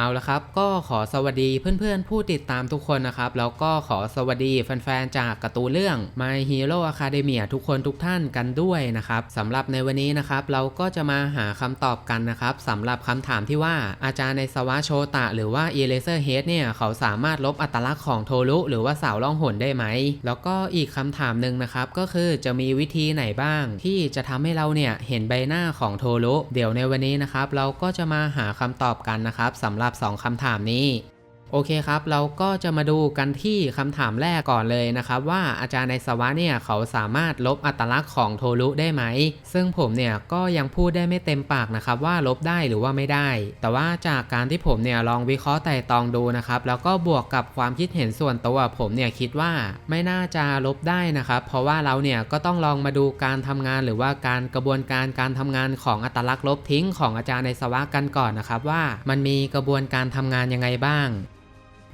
เอาละครับ ก็ขอสวัสดีเพื่อนๆ ผู้ติดตามทุกคนนะครับ แล้วก็ขอสวัสดีแฟนๆ จากกร์ตูเรื่อง My Hero Academia ทุกคนทุกท่านกันด้วยนะครับสำหรับในวันนี้นะครับ เราก็จะมาหาคำตอบกันนะครับสำหรับคำถามที่ว่าอาจารย์ในสวะโชตะ หรือว่า Eraser Head เนี่ย เขาสามารถลบอัตลักษณ์ของโทรุหรือว่าสาวล่องหนได้ไหม แล้วก็อีกคำถามหนึ่งนะครับ ก็คือจะมีวิธีไหนบ้าง ที่จะทำให้เราเนี่ยเห็นใบหน้าของโทรุเดี๋ยวในวันนี้นะครับเราก็จะมาหาคำตอบกันนะครับสำหรับ2 คำถามนี้ โอเคครับ เราก็จะมาดูกันที่คำถามแรกก่อนเลยนะครับ ว่าอาจารย์ในสวะเนี่ยเขาสามารถลบอัตลักษณ์ของโทรุได้ไหม ซึ่งผมเนี่ยก็ยังพูดได้ไม่เต็มปากนะครับว่าลบได้หรือว่าไม่ได้ แต่ว่าจากการที่ผมเนี่ยลองวิเคราะห์ไต่ตองดูนะครับแล้วก็บวกกับความคิดเห็นส่วนตัวผมเนี่ยคิดว่าไม่น่าจะลบได้นะครับเพราะว่าเราเนี่ยก็ต้องลองมาดูการทำงานหรือว่าการกระบวนการการทำงานของอัตลักษณ์ลบทิ้งของอาจารย์ในสวะกันก่อนนะครับว่า มันมีกระบวนการทำงานยังไงบ้าง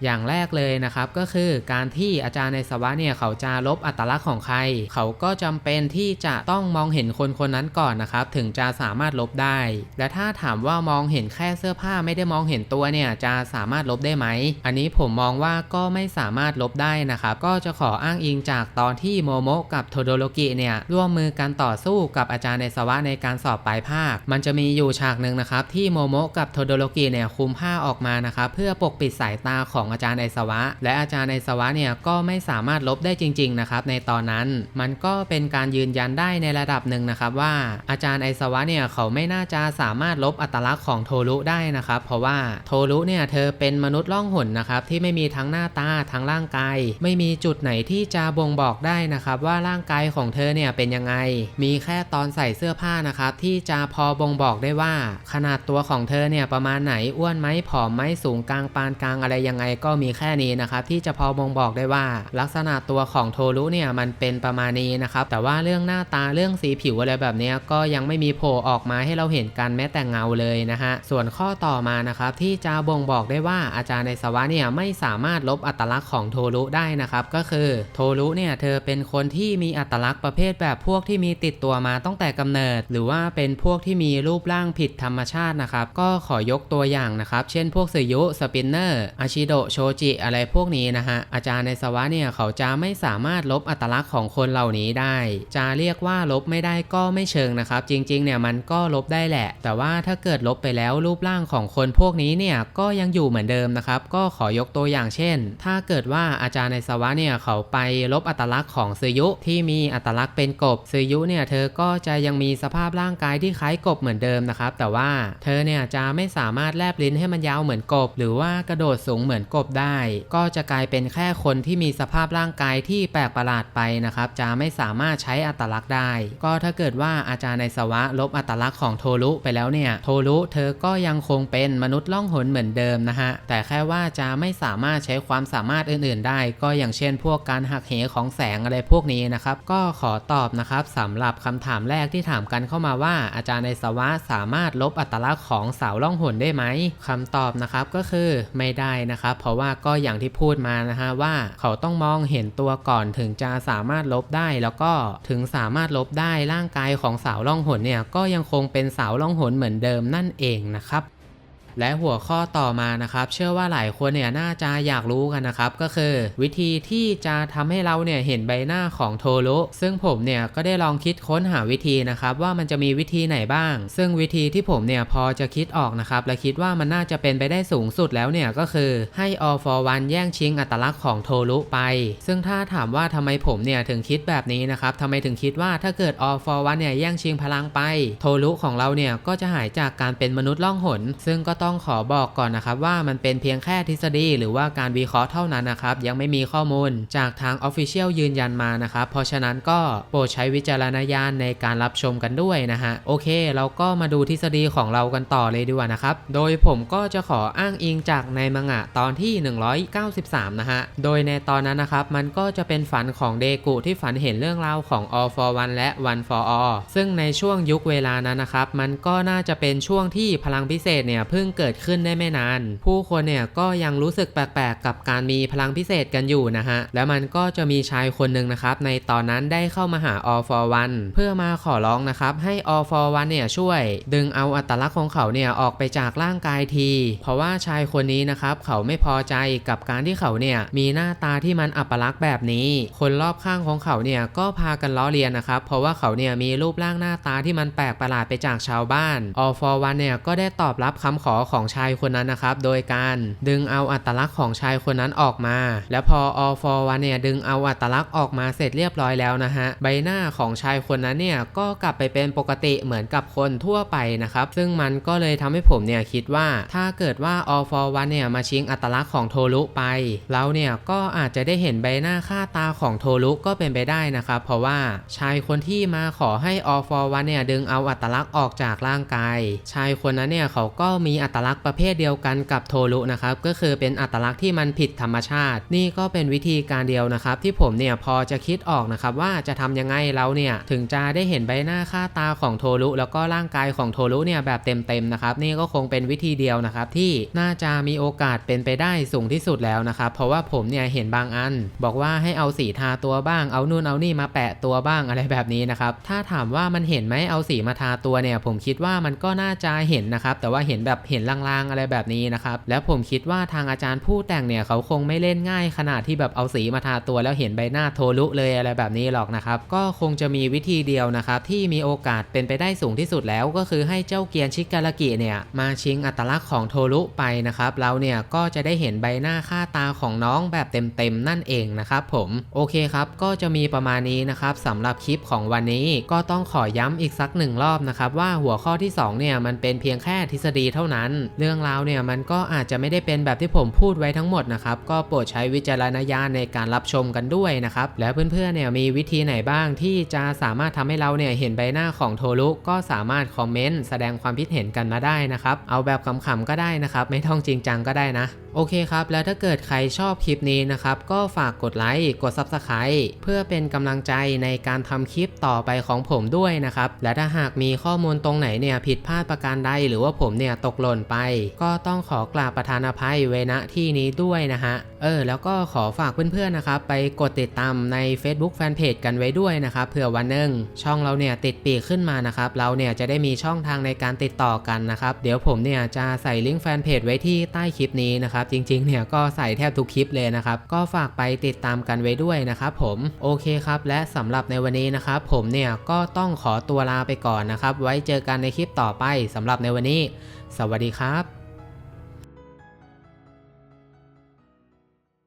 อย่างแรกเลยนะครับก็คือการที่อาจารย์ในสวะเนี่ยเขาจะลบอัตลักษณ์ของใคร เขาก็จำเป็นที่จะต้องมองเห็นคนคนนั้นก่อนนะครับ ถึงจะสามารถลบได้ และถ้าถามว่ามองเห็นแค่เสื้อผ้าไม่ได้มองเห็นตัวเนี่ยจะสามารถลบได้ไหม อันนี้ผมมองว่าก็ไม่สามารถลบได้นะครับ ก็จะขออ้างอิงจากตอนที่โมโมกับโทโดโรกิเนี่ยร่วมมือกันต่อสู้กับอาจารย์ในสวะในการสอบปลายภาค มันจะมีอยู่ฉากหนึ่งนะครับที่โมโมกับโทโดโรกิเนี่ยคุมผ้าออกมานะครับเพื่อปกปิดสายตาของอาจารย์ในสวะ และอาจารย์ในสวะเนี่ยก็ไม่สามารถลบได้จริงๆนะครับในตอนนั้นมันก็เป็นการยืนยันได้ในระดับหนึ่งนะครับว่าอาจารย์ไอสวะเนี่ยเขาไม่น่าจะสามารถลบอัตลักษณ์ของโทรุได้นะครับ เพราะว่าโทรุเนี่ยเธอเป็นมนุษย์ล่องหนนะครับที่ไม่มีทั้งหน้าตาทั้งร่างกาย ไม่มีจุดไหนที่จะบ่งบอกได้นะครับว่าร่างกายของเธอเนี่ยเป็นยังไง มีแค่ตอนใส่เสื้อผ้านะครับที่จะพอบ่งบอกได้ว่า ขนาดตัวของเธอเนี่ยประมาณไหนอ้วนไหมผอมไหมสูงกลางปานกลางอะไรยังไงก็มีแค่นี้นะครับที่จะพอบ่งบอกได้ว่า ลักษณะตัวของโทรุเนี่ยมันเป็นประมาณนี้นะครับแต่ว่าเรื่องหน้าตาเรื่องสีผิวอะไรแบบนี้ก็ยังไม่มีโผล่ออกมาให้เราเห็นกันแม้แต่เงาเลยนะฮะส่วนข้อต่อมานะครับที่จะบ่งบอกได้ว่าอาจารย์ในสวะเนี่ยไม่สามารถลบอัตลักษณ์ของโทรุได้นะครับก็คือโทรุเนี่ยเธอเป็นคนที่มีอัตลักษณ์ประเภทแบบพวกที่มีติดตัวมาตั้งแต่กำเนิด หรือว่าเป็นพวกที่มีรูปร่างผิดธรรมชาตินะครับก็ขอยกตัวอย่างนะครับเช่นพวกสยุสปินเนอร์อาชิโดโชจิอะไรพวกนี้นะฮะ อาจารย์ในสวะเนี่ยเขาจะไม่สามารถลบอัตลักษณ์ของคนเหล่านี้ได้ จะเรียกว่าลบไม่ได้ก็ไม่เชิงนะครับ จริงๆเนี่ยมันก็ลบได้แหละ แต่ว่าถ้าเกิดลบไปแล้วรูปร่างของคนพวกนี้เนี่ยก็ยังอยู่เหมือนเดิมนะครับ ก็ขอยกตัวอย่างเช่น ถ้าเกิดว่าอาจารย์ในสวะเนี่ยเขาไปลบอัตลักษณ์ของซึยุที่มีอัตลักษณ์เป็นกบซึยุเนี่ยเธอก็จะยังมีสภาพร่างกายที่คล้ายกบเหมือนเดิมนะครับ แต่ว่าเธอเนี่ยจะไม่สามารถแลบลิ้นให้มันยาวเหมือนกบ หรือว่ากระโดดสูงเหมือนกบได้ ก็จะกลายเป็นแค่คนที่มีสภาพร่างกายที่แปลกประหลาดไปนะครับ จะไม่สามารถใช้อัตลักษณ์ได้ ก็ถ้าเกิดว่าอาจารย์ในสวะลบอัตลักษณ์ของโทรุไปแล้วเนี่ย โทรุเธอก็ยังคงเป็นมนุษย์ล่องหนเหมือนเดิมนะฮะ แต่แค่ว่าจะไม่สามารถใช้ความสามารถอื่นๆ ได้ ก็อย่างเช่น พวกการหักเหของแสงอะไรพวกนี้นะครับ ก็ขอตอบนะครับสำหรับคำถามแรกที่ถามกันเข้ามาว่า อาจารย์ในสวะสามารถลบอัตลักษณ์ของสาวล่องหนได้ไหมคำตอบนะครับก็คือไม่ได้นะครับราะว่าก็อย่างที่พูดมานะฮะว่าเขาต้องมองเห็นตัวก่อนถึงจะสามารถลบได้ แล้วก็ถึงสามารถลบได้ร่างกายของสาวล่องหนเนี่ยก็ยังคงเป็นสาวล่องหนเหมือนเดิมนั่นเองนะครับ และหัวข้อต่อมานะครับ เชื่อว่าหลายคนเนี่ยน่าจะอยากรู้กันนะครับ ก็คือ วิธีที่จะทำให้เราเนี่ยเห็นใบหน้าของโทรุซึ่งผมเนี่ยก็ได้ลองคิดค้นหาวิธีนะครับ ว่ามันจะมีวิธีไหนบ้าง ซึ่งวิธีที่ผมเนี่ยพอจะคิดออกนะครับ และคิดว่ามันน่าจะเป็นไปได้สูงสุดแล้วเนี่ยก็คือให้ All for One แย่งชิงอัตลักษณ์ของโทรุไป ซึ่งถ้าถามว่าทำไมผมเนี่ยถึงคิดแบบนี้นะครับทำไมถึงคิดว่าถ้าเกิด All for One เนี่ยแย่งชิงพลังไป โทรุของเราเนี่ยก็จะหายจากการเป็นมนุษย์ล่องหน ซึ่งก็ต้อง้องขอบอกก่อนนะครับว่ามันเป็นเพียงแค่ทฤษฎีหรือว่าการวิเคราะห์เท่านั้นนะครับยังไม่มีข้อมูลจากทาง Official ยืนยันมานะครับเพราะฉะนั้นก็โปรดใช้วิจารณญาณในการรับชมกันด้วยนะฮะโอเคเราก็มาดูทฤษฎีของเรากันต่อเลยดีกว่านะครับโดยผมก็จะขออ้างอิงจากในมังงะตอนที่ 193 นะฮะโดยในตอนนั้นนะครับมันก็จะเป็นฝันของเดกุที่ฝันเห็นเรื่องราวของ All for One และ One for All ซึ่งในช่วงยุคเวลานั้นนะครับมันก็น่าจะเป็นช่วงที่พลังพิเศษเนี่ยเพิ่งเกิดขึ้นได้ไม่นาน ผู้คนเนี่ยก็ยังรู้สึกแปลกๆ กับการมีพลังพิเศษกันอยู่นะฮะ แล้วมันก็จะมีชายคนหนึ่งนะครับในตอนนั้นได้เข้ามาหา All for One เพื่อมาขอร้องนะครับให้ All for One เนี่ยช่วย ดึงเอาอัตลักษณ์ของเขาเนี่ยออกไปจากร่างกายที เพราะว่าชายคนนี้นะครับเขาไม่พอใจกับการที่เขาเนี่ยมีหน้าตาที่มันอัปลักษณ์แบบนี้ คนรอบข้างของเขาเนี่ยก็พากันล้อเลียนนะครับเพราะว่าเขาเนี่ยมีรูปร่างหน้าตาที่มันแปลกประหลาดไปจากชาวบ้าน All for One เนี่ยก็ได้ตอบรับคำขอของชายคนนั้นนะครับ โดยการดึงเอาอัตลักษณ์ของชายคนนั้นออกมา แล้วพอ All for One เนี่ยดึงเอาอัตลักษณ์ออกมาเสร็จเรียบร้อยแล้วนะฮะ ใบหน้าของชายคนนั้นเนี่ยก็กลับไปเป็นปกติเหมือนกับคนทั่วไปนะครับ ซึ่งมันก็เลยทำให้ผมเนี่ยคิดว่าถ้าเกิดว่า All for One เนี่ยมาชิงอัตลักษณ์ของโทรุไป เราเนี่ยก็อาจจะได้เห็นใบหน้าค่าตาของโทรุก็เป็นไปได้นะครับ เพราะว่าชายคนที่มาขอให้ All for One เนี่ยดึงเอาอัตลักษณ์ออกจากร่างกาย ชายคนนั้นเนี่ยเขาก็มีอัตลักษณ์ประเภทเดียวกันกับโทรุนะครับก็คือเป็นอัตลักษณ์ที่มันผิดธรรมชาติ นี่ก็เป็นวิธีการเดียวนะครับที่ผมเนี่ยพอจะคิดออกนะครับว่าจะทำยังไงเราเนี่ยถึงจะได้เห็นใบหน้าค่าตาของโทรุแล้วก็ร่างกายของโทรุเนี่ยแบบเต็มๆนะครับนี่ก็คงเป็นวิธีเดียวนะครับที่น่าจะมีโอกาสเป็นไปได้สูงที่สุดแล้วนะครับเพราะว่าผมเนี่ยเห็นบางอัน บอกว่าให้เอาสีทาตัวบ้างเอานู่นเอานี่มาแปะตัวบ้างอะไรแบบนี้นะครับถ้าถามว่ามันเห็นไหมเอาสีมาทาตัวเนี่ยผมคิดว่ามันก็น่าจะเห็นนะครับแต่ว่าเห็นแบบเห็นลางๆอะไรแบบนี้นะครับแล้วผมคิดว่าทางอาจารย์ผู้แต่งเนี่ยเขาคงไม่เล่นง่ายขนาดที่แบบเอาสีมาทาตัวแล้วเห็นใบหน้าโทรุเลยอะไรแบบนี้หรอกนะครับก็คงจะมีวิธีเดียวนะครับที่มีโอกาสเป็นไปได้สูงที่สุดแล้วก็คือให้เจ้าเกียนชิกการากิเนี่ยมาชิงอัตลักษณ์ของโทรุไปนะครับเราเนี่ยก็จะได้เห็นใบหน้าค่าตาของน้องแบบเต็มๆนั่นเองนะครับผมโอเคครับก็จะมีประมาณนี้นะครับสำหรับคลิปของวันนี้ก็ต้องขอย้ำอีกสักหนึ่งรอบนะครับว่าหัวข้อที่สองเนี่ยมันเป็นเพียงแค่ทฤษฎีเท่านั้นเรื่องราวเนี่ยมันก็อาจจะไม่ได้เป็นแบบที่ผมพูดไว้ทั้งหมดนะครับก็โปรดใช้วิจารณญาณในการรับชมกันด้วยนะครับแล้วเพื่อนๆเนี่ยมีวิธีไหนบ้างที่จะสามารถทำให้เราเนี่ยเห็นใบหน้าของโทรุก็สามารถคอมเมนต์แสดงความคิดเห็นกันมาได้นะครับเอาแบบขำๆก็ได้นะครับไม่ต้องจริงจังก็ได้นะ โอเคครับ แล้วถ้าเกิดใครชอบคลิปนี้นะครับ ก็ฝากกดไลค์ กด Subscribe เพื่อเป็นกำลังใจในการทำคลิปต่อไปของผมด้วยนะครับ และถ้าหากมีข้อมูลตรงไหนเนี่ยผิดพลาดประการใด หรือว่าผมเนี่ยตกหล่นไป ก็ต้องขอกราบประธานอภัยเวณที่นี้ด้วยนะฮะเออแล้วก็ขอฝากเพื่อนๆนะครับ ไปกดติดตามใน Facebook Fanpage กันไว้ด้วยนะครับเผื่อวันหนึ่งช่องเราเนี่ยติดปีกขึ้นมานะครับ เราเนี่ยจะได้มีช่องทางในการติดต่อกันนะครับ เดี๋ยวผมเนี่ยจะใส่ลิงก์แฟนเพจไว้ที่ใต้คลิปนี้นะครับ จริงๆเนี่ยก็ใส่แทบทุกคลิปเลยนะครับ ก็ฝากไปติดตามกันไว้ด้วยนะครับผมโอเคครับ และสำหรับในวันนี้นะครับ ผมเนี่ยก็ต้องขอตัวลาไปก่อนนะครับ ไว้เจอกันในคลิปต่อไปสำหรับในวันนี้ สวัสดีครับ